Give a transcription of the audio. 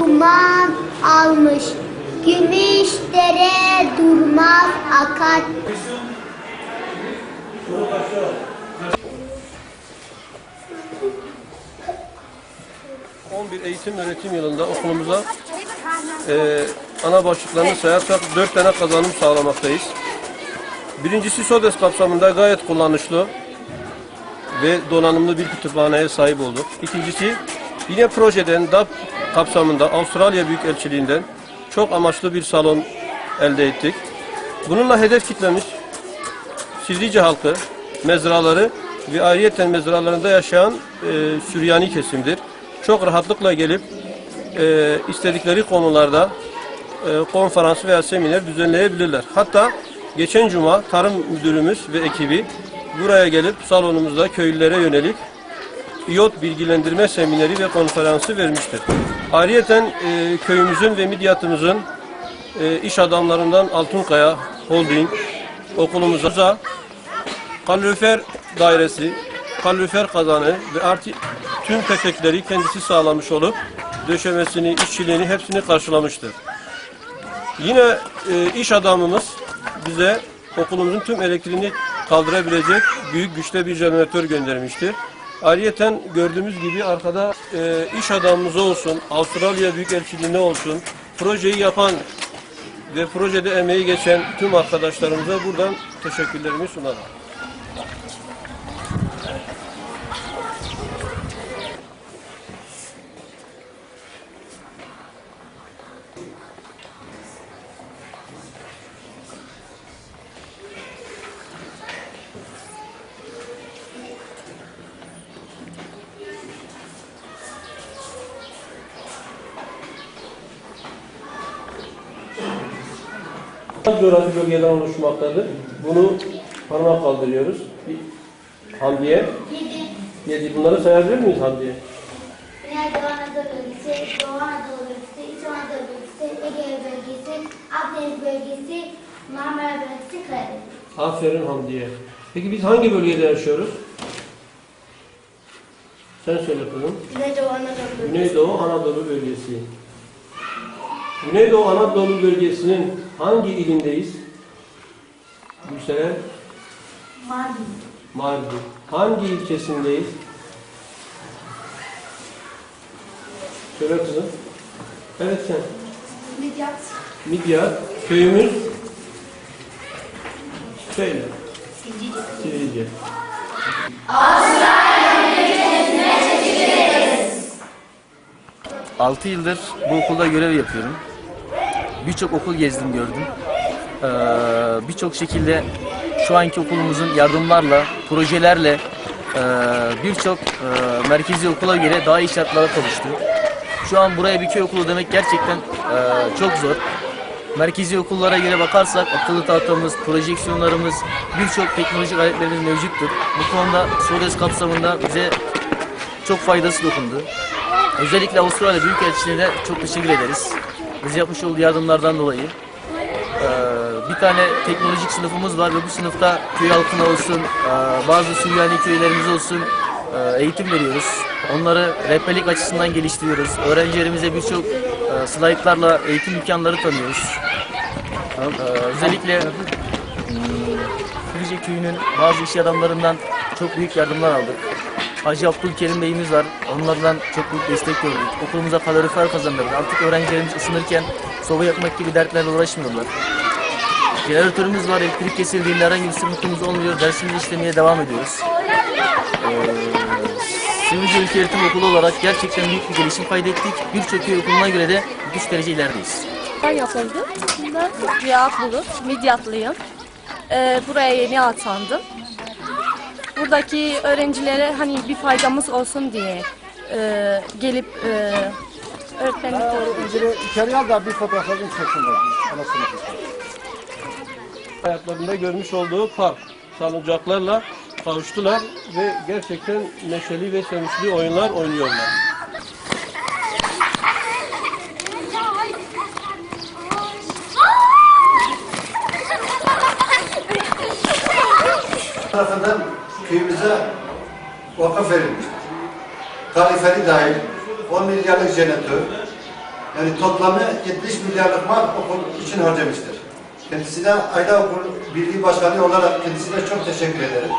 Duman almış. Gümüş dere durmaz akar. Ee, 11 eğitim öğretim yılında okulumuza e, ana başlıklarını sayarsak 4 tane kazanım sağlamaktayız. Birincisi SODES kapsamında gayet kullanışlı ve donanımlı bir kütüphaneye sahip olduk. İkincisi yine projeden DAP kapsamında Avustralya Büyükelçiliğinden çok amaçlı bir salon elde ettik. Bununla hedef kitlemiz Sizlice halkı, mezraları ve ayrıyeten mezralarında yaşayan e, Süryani kesimdir. Çok rahatlıkla gelip e, istedikleri konularda e, konferans veya seminer düzenleyebilirler. Hatta geçen cuma tarım müdürümüz ve ekibi buraya gelip salonumuzda köylülere yönelik iot bilgilendirme semineri ve konferansı vermiştir. Ayrıyeten e, köyümüzün ve midyatımızın e, iş adamlarından Altunkaya Holding okulumuza kalorifer dairesi, kalorifer kazanı ve artı tüm petekleri kendisi sağlamış olup döşemesini, işçiliğini hepsini karşılamıştır. Yine e, iş adamımız bize okulumuzun tüm elektriğini kaldırabilecek büyük güçte bir jeneratör göndermiştir. Ayrıyeten gördüğümüz gibi arkada e, iş adamımız olsun, Avustralya Büyükelçiliğine olsun, projeyi yapan ve projede emeği geçen tüm arkadaşlarımıza buradan teşekkürlerimi sunarım. Coğrafi bölgeden oluşmaktadır. Bunu parmak kaldırıyoruz. Hamdiye. Yedi. Bunları sayabilir miyiz Hamdiye? Güneydoğu Anadolu bölgesi, Doğu Anadolu bölgesi, İç Anadolu bölgesi, Ege bölgesi, Akdeniz bölgesi, Marmara bölgesi, Karadeniz. Aferin Hamdiye. Peki biz hangi bölgede yaşıyoruz? Sen söyle kızım. Güneydoğu Anadolu bölgesi. Güneydoğu Anadolu bölgesi. Güneydoğu Anadolu bölgesinin hangi ilindeyiz? Gülseren? Mardin. Mardin. Hangi ilçesindeyiz? Söyle kızım. Evet sen. Midyat. Midyat. Köyümüz? Söyle. Sivrice. Altı yıldır bu okulda görev yapıyorum. Birçok okul gezdim gördüm. Ee, Birçok şekilde şu anki okulumuzun yardımlarla, projelerle e, birçok e, merkezi okula göre daha iyi şartlara kavuştu. Şu an buraya bir köy okulu demek gerçekten e, çok zor. Merkezi okullara göre bakarsak akıllı tahtamız, projeksiyonlarımız, birçok teknolojik aletlerimiz mevcuttur. Bu konuda SODES kapsamında bize çok faydası dokundu. Özellikle Avustralya Büyükelçiliğine çok teşekkür ederiz. Bize yapmış olduğu yardımlardan dolayı. Ee, bir tane teknolojik sınıfımız var ve bu sınıfta köy halkına olsun, e, bazı Süryani köylerimiz olsun e, eğitim veriyoruz. Onları rehberlik açısından geliştiriyoruz. Öğrencilerimize birçok e, slaytlarla eğitim imkanları tanıyoruz. Ee, özellikle Filice köyünün bazı iş adamlarından çok büyük yardımlar aldık. Hacı Abdülkerim Bey'imiz var. Onlardan çok büyük destek gördük. Okulumuza kalorifer kazandırdık. Artık öğrencilerimiz ısınırken soba yakmak gibi dertlerle uğraşmıyorlar. Jeneratörümüz var. Elektrik kesildiğinde herhangi bir sıkıntımız olmuyor. Dersimizi işlemeye devam ediyoruz. Ee, Sivrice İlköğretim Okulu olarak gerçekten büyük bir gelişim kaydettik. Birçok köy okuluna göre de 3 derece ilerideyiz. yapıldı. Ben Rüya Bulut, Midyatlıyım. Ee, buraya yeni atandım. Buradaki öğrencilere hani bir faydamız olsun diye e, gelip e, öğretmenlik yapıyorum. İçeri al da bir fotoğraflarını çeksin bakayım. Ana sınıfı. Ayaklarında görmüş olduğu park salıncaklarla kavuştular ve gerçekten neşeli ve sevinçli oyunlar oynuyorlar. tarafından köyümüze vakıf verilmiştir. Tarifeli dahil 10 milyarlık jeneratör, yani toplamı 70 milyarlık mal okul için harcamıştır. Kendisine Ayda Okul Birliği Başkanı olarak kendisine çok teşekkür ederim.